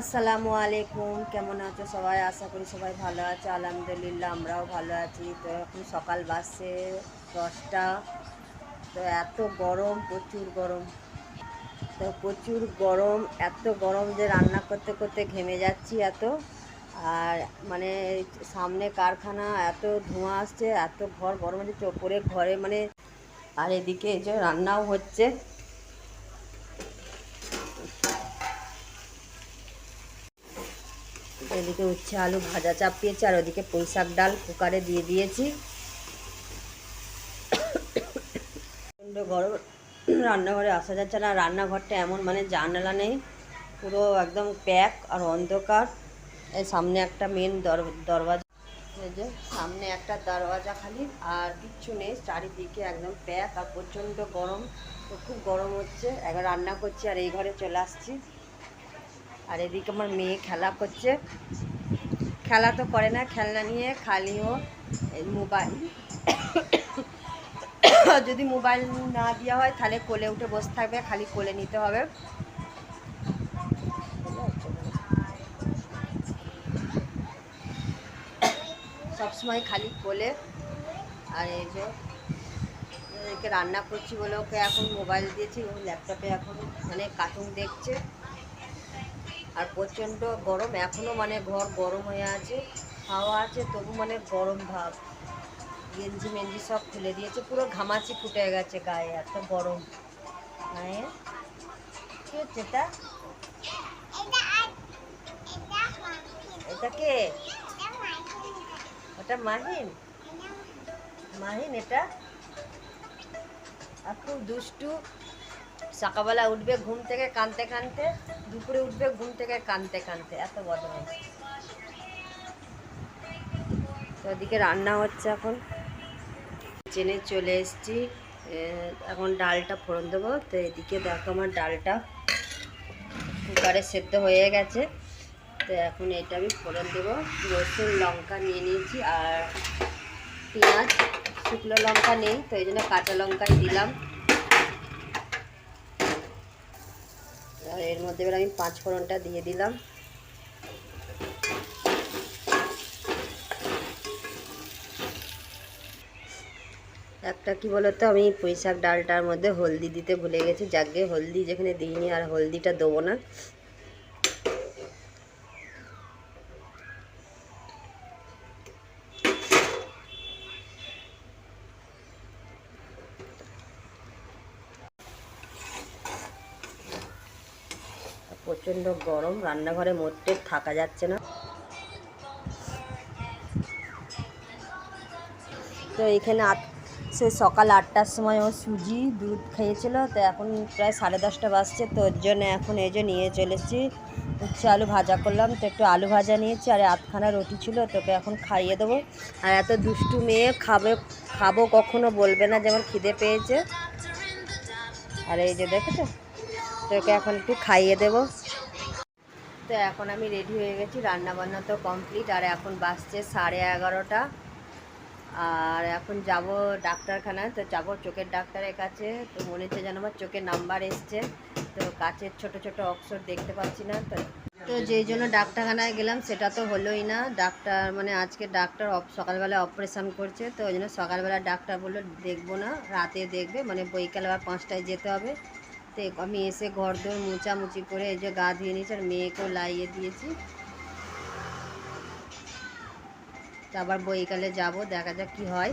আসসালামু আলাইকুম। কেমন আছো সবাই? আশা করি সবাই ভালো আছে। আলহামদুলিল্লাহ, আমরাও ভালো আছি। তো এখন সকাল বাসে দশটা। তো এত গরম, প্রচুর গরম। তো প্রচুর গরম, এত গরম যে রান্না করতে করতে ঘেমে যাচ্ছি এত। আর মানে সামনে কারখানা, এত ধোঁয়া আসছে, এত ঘর গরম হচ্ছে, ওপরে ঘরে মানে আর এদিকে যে রান্নাও হচ্ছে। এদিকে উচ্ছে আলু ভাজা চাপিয়েছি, আর ওদিকে পুঁই শাক ডাল কুকারে দিয়ে দিয়েছি। গরম, রান্নাঘরে আসা যাচ্ছে না। রান্নাঘরটা এমন মানে জানালা নেই, পুরো একদম প্যাক আর অন্ধকার। এই সামনে একটা মেন দরওয়াজা যে সামনে একটা দরওয়াজা খালি, আর কিচ্ছু নেই, চারিদিকে একদম প্যাক আর প্রচণ্ড গরম। খুব গরম হচ্ছে একবার রান্না করছি আর এই ঘরে চলে আসছি। আর এদিকে আমার মেয়ে খেলা করছে। খেলা তো করে না, খেলনা নিয়ে খালি ও মোবাইল। যদি মোবাইল না দেওয়া হয় তাহলে কোলে উঠে বসে থাকবে, খালি কোলে নিতে হবে। সবসময় খালি কোলে। আর এই যে রান্না করছি বলে ওকে এখন মোবাইল দিয়েছি, ও ল্যাপটপে এখন মানে কার্টুন দেখছে। আর প্রচণ্ড গরম। এখনও মানে ঘর গরম হয়ে আছে, হাওয়া আছে, তবু মানে গরম ভাব। গেঞ্জি মেঞ্জি সব খুলে দিয়েছে, পুরো ঘামাচি ফুটে গেছে গায়ে, এত গরম। গায়ে? কি হচ্ছে এটা? এটা কে? ওটা মাহিন? মাহিন এটা? আর খুব দুষ্টু। সকালবেলা উঠবে ঘুম থেকে কানতে কানতে, দুপুরে উঠবে ঘুম থেকে কানতে কানতে, এত বদমাইশ। তো ওদিকে রান্না হচ্ছে এখন। চেনে চলে এসেছি এখন ডালটা ফোড়ন দেবো। তো এদিকে দেখো আমার ডালটা কুকারে সেদ্ধ হয়ে গেছে। তো এখন এটা আমি ফোড়ন দেবো। রসুন লঙ্কা নিয়ে নিয়েছি আর পেঁয়াজ, শুকনো লঙ্কা নেই, তো এই জন্য কাঁচা লঙ্কাই দিলাম। আর এর মধ্যে এবার আমি পাঁচ ফোড়নটা দিয়ে দিলাম। একটা কি বলতো, আমি পুঁই শাক ডালটার মধ্যে হলদি দিতে ভুলে গেছি। যাকে হলদি যেখানে দিইনি আর হলদিটা দেবো না। প্রচণ্ড গরম, রান্নাঘরে মোটে থাকা যাচ্ছে না। তো এখানে আট সে সকাল আটটার সময় ও সুজি দুধ খেয়েছিল, তো এখন প্রায় সাড়ে দশটা বাজছে, তো ওর জন্য এখন এই যে নিয়ে চলেছি উচ্ছে আলু ভাজা করলাম, তো একটু আলু ভাজা নিয়েছি, আর আধখানা রুটি ছিল তোকে এখন খাইয়ে দেবো। আর এত দুষ্টু মেয়ে খাবে, খাব কখনো বলবে না, যেমন খিদে পেয়েছে। আর এই যে দেখেছ? তোকে এখন একটু খাইয়ে দেবো। তো এখন আমি রেডি হয়ে গেছি রান্না বান্না তো কমপ্লিট আর এখন বাসছে সাড়ে এগারোটা। আর এখন যাব ডাক্তারখানায়, তো যাব চোখের ডাক্তারের কাছে। তো মনে হচ্ছে যেন আমার চোখের নাম্বার এসছে, তো কাছের ছোট ছোট অক্ষর দেখতে পাচ্ছি না, তো তো যেই জন্য ডাক্তারখানায় গেলাম, সেটা তো হলোই না। ডাক্তার মানে আজকে ডাক্তার সকালবেলা অপারেশান করছে, তো ওই জন্য সকালবেলা ডাক্তার বলল, দেখব না, রাতে দেখবে। মানে বৈকাল আবার পাঁচটায় যেতে হবে। তো আমি এসে ঘর দোর মোচামুচি করে এই যে গা ধুয়ে নিয়েছি, আর মেয়েকেও লাইয়ে দিয়েছি। আবার বৈকালে যাব, দেখা যাক কি হয়।